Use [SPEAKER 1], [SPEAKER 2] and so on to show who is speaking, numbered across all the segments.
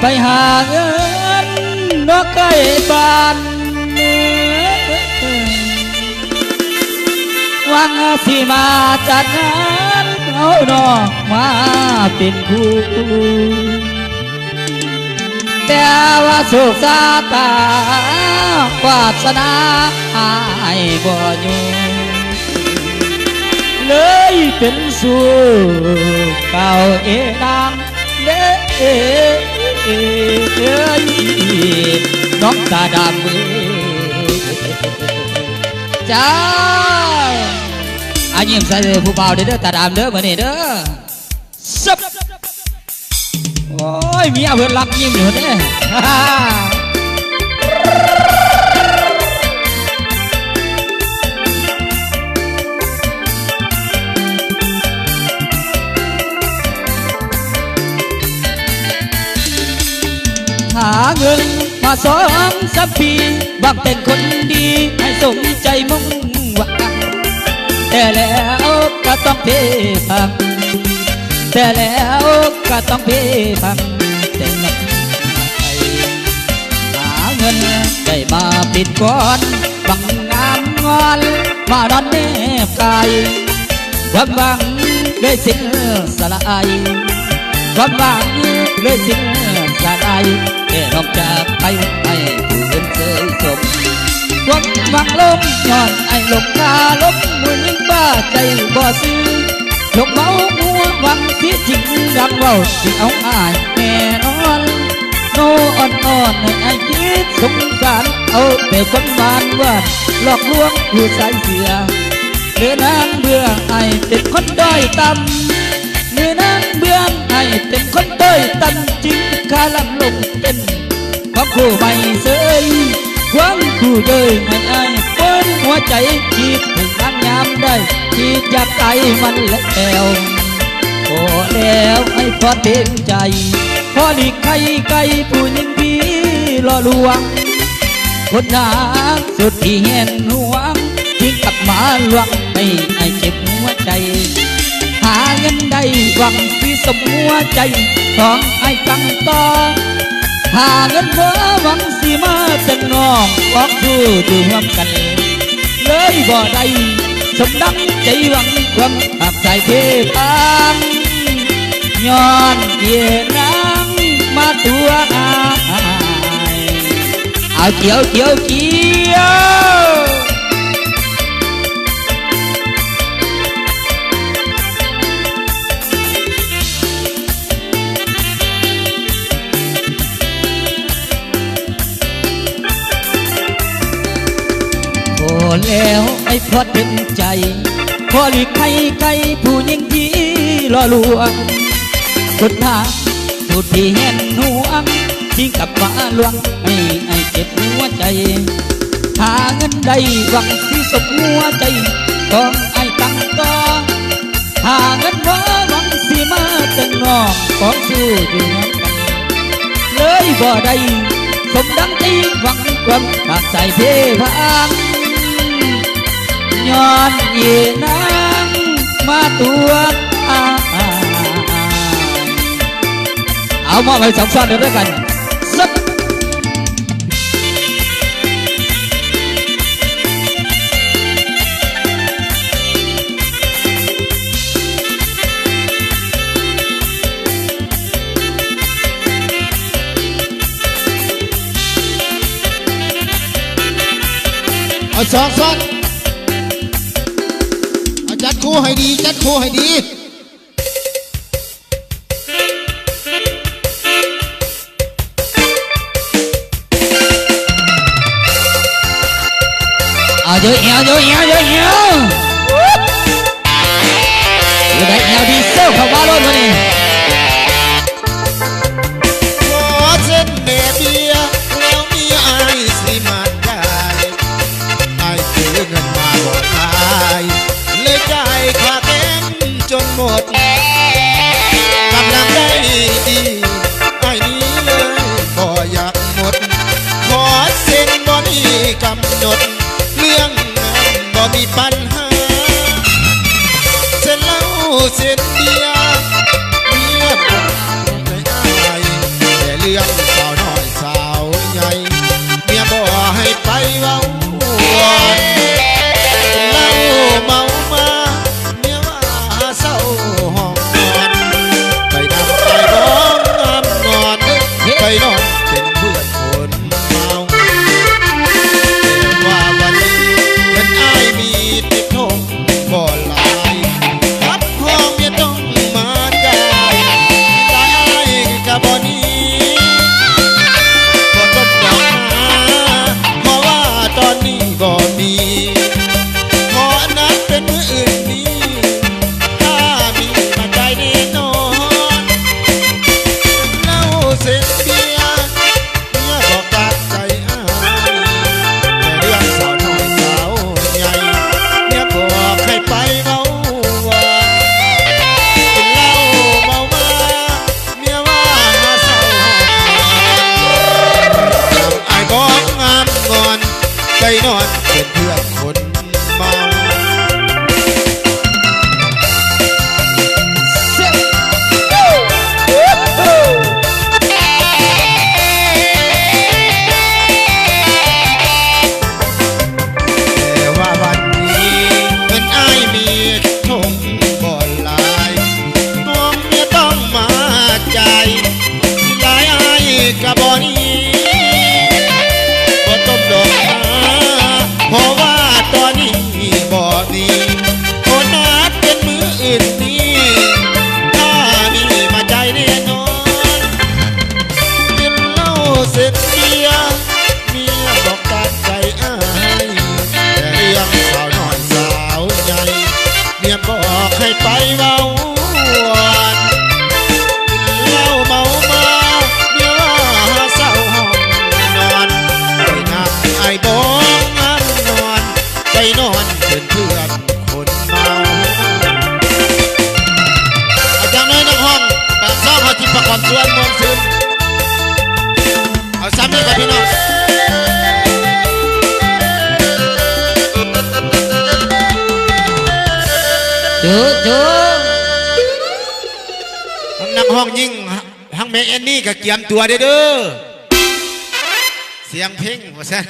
[SPEAKER 1] ไปหาเงินนอกไกลบ้านหวังสิมาจัดงานเอาดอกมาเป็นคู่แต่ว่าสุขสาตาวาสนาอายบ่อยู่เลยเป็นสู่เก่าเอนางเด้ อเอ้ยน้องตาดำมือจ้าอายิ้มใส่ผู้เบาเด้าเงินมาสองสามปีบักเป็นคนดีให้สมใจมุ่งหวังแต่แล้วก็ต้องเพพังแต่แล้วก็ต้องเพพังแต่นักไปหาเงินได้มาปิดก้อนบังงามงอนมานอนแนบกายความหวังเลยสิ้นสลายความหวังเลยสิ้น สลายแต่นอกจากไปให้ผู้อื่นเสยสมความหวังลมย้อนไอ้ลมคาลมมือยิ่งบ้าใจบ่ซื้อลมเมาหัวหวังที่จริงดังเว่าที่เอาอายแน่นอนโนอ่อนอ่อนให้ไอ้คิดสงสารเอาแต่คนบานวาดหลอกลวงผู้สายเสือเดือนางเบื่อไอเป็นคนด้อยต่ำเดือนางเบื่อไอเป็นคน ยต่ำจริงคาลำลงเป็นความคู่ไม่เสยความคู่เดยให้อายเปิ้นหัวใจคิดถึงนางยามได้คิดอยากไกลมันแล้วโอ้แล้วให้พอเต็มใจพอหลีกใครไกลผู้หญิงพี่รอลวงคนหาสุดที่เห็นหวงทิ้งกลับมาลวงให้ไอเจ็บหัวใจ หาเงิ หวังที่สมหัวใจของไอ้ตั้งต่อหาเงินเมื่อหวังสิมาแต่งน้องออกดูดูร่วมกัน เลยบ่ได้สมดังใจหวังความหักใจเทพางย้อนเยียนางมาตัวอายเอาเขียวเขียวเขียว ใจพอหลีกใครใครผู้หญิงที่รอลวงคนทางสุดที่เห็นหวงทิ้งกับมาลวงให้ไอ้เจ็บหัวใจ หาเงินได้หวังที่สมหัวใจของไอ้ตั้งต่อหาเงินว่าหวังสิมาแต่งน้องของสู้อยู่น้ำกันเลยบ่ได้สมดังที่หวังความหักใจเทพังย้อนเยนาง มาตัวอาเอามาไปสองซ้อน
[SPEAKER 2] คู่ให้ดีจัดคู่ให้ดี
[SPEAKER 1] เอาเยอะแยะเยอะแยะเยอะแยะอยู่ได้แนวดีเซลเข้า dancing. do. ที่บ่อนี้
[SPEAKER 2] นอนเป็นเพื่อนคนเมาอาจารย์น้อยนักห้องปากซอกหัวจิประกอบส่วนมวลซึมเอาซ้ำนี่ครับพี่น้อง
[SPEAKER 1] เจ
[SPEAKER 2] อเจอนักห้องยิ่งทั้งแม่แอนนี่กัเกียมตัวเด้อเสียงเพ่งว่าแซ่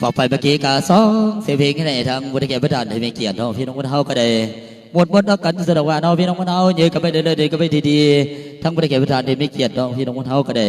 [SPEAKER 2] ฝา
[SPEAKER 1] กไปเมื่อกี้กาซองเสียเพลงที่ไหนทางบุตรแก่ประดานให้มีเกียรติเนาะพี่น้องคนเฮาก็ได้หมดหมดแล้วกันแสดงว่าเนาะพี่น้องคนเฮาเยอะก็ไปเรื่อยๆเดินก็ไปดีๆทั้งบุตรแก่ประดานให้มีเกียรติเนาะพี่น้องคนเฮาก็ได้